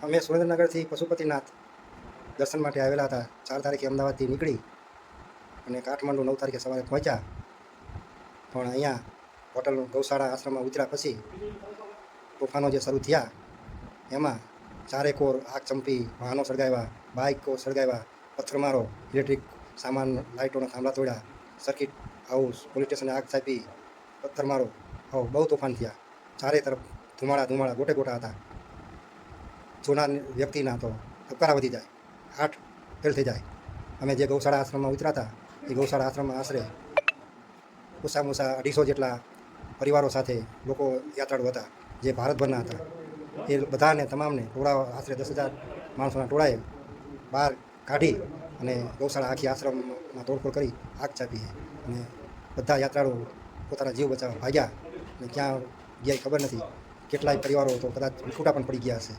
અમે સુરેન્દ્રનગરથી પશુપતિનાથ દર્શન માટે આવેલા હતા. ચાર તારીખે અમદાવાદથી નીકળી અને કાઠમાંડુ નવ તારીખે સવારે પહોંચ્યા. પણ અહીંયા હોટલ ગૌશાળા આશ્રમમાં ઉતર્યા પછી તોફાનો જે શરૂ થયા, એમાં ચારે કોર આગ ચંપી, વાહનો સળગાવ્યા, બાઇકો સળગાવ્યા, પથ્થરમારો, ઇલેક્ટ્રિક સામાન, લાઇટોના થાંભલા તોડ્યા, સર્કિટ હાઉસ, પોલીસ સ્ટેશને આગ ચાપી પથ્થરમારો, હવ બહુ તોફાન થયા. ચારે તરફ ધુમાડા ધુમાડા ગોટે ગોટા હતા. જૂના વ્યક્તિના તો ધબકારા વધી જાય, હાર્ટ ફેલ થઈ જાય. અમે જે ગૌશાળા આશ્રમમાં ઉતર્યા હતા એ ગૌશાળા આશ્રમમાં આશરે ઓછામાં ઓછા અઢીસો જેટલા પરિવારો સાથે લોકો યાત્રાળુ હતા, જે ભારતભરના હતા. એ બધાને, તમામને ટોળા આશરે દસ હજાર માણસોના ટોળાએ બહાર કાઢી અને ગૌશાળા આખી આશ્રમમાં તોડફોડ કરી આગ ચાપી અને બધા યાત્રાળુ પોતાના જીવ બચાવવા ભાગ્યા અને ક્યાં ગયા ખબર નથી. કેટલાય પરિવારો તો કદાચ છૂટા પણ પડી ગયા હશે.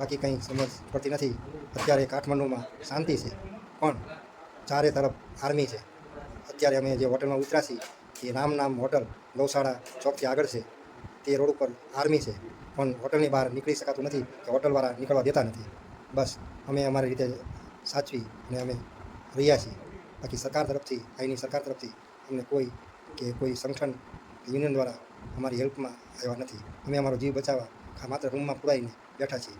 બાકી કંઈ સમજ પડતી નથી. અત્યારે કાઠમંડુમાં શાંતિ છે, પણ ચારે તરફ આર્મી છે. અત્યારે અમે જે હોટલમાં ઉતર્યા છીએ, એ રામ નામ હોટલ ગૌશાળા ચોકથી આગળ છે. તે રોડ ઉપર આર્મી છે, પણ હોટલની બહાર નીકળી શકાતું નથી કે હોટલવાળા નીકળવા દેતા નથી. બસ, અમે અમારી રીતે સાચવી અને અમે રહ્યા છીએ. બાકી સરકાર તરફથી, અહીંની સરકાર તરફથી અમને કોઈ કે કોઈ સંગઠન, યુનિયન દ્વારા અમારી હેલ્પમાં આવ્યા નથી. અમે અમારો જીવ બચાવવા માત્ર રૂમમાં પુરાઈને બેઠા છીએ.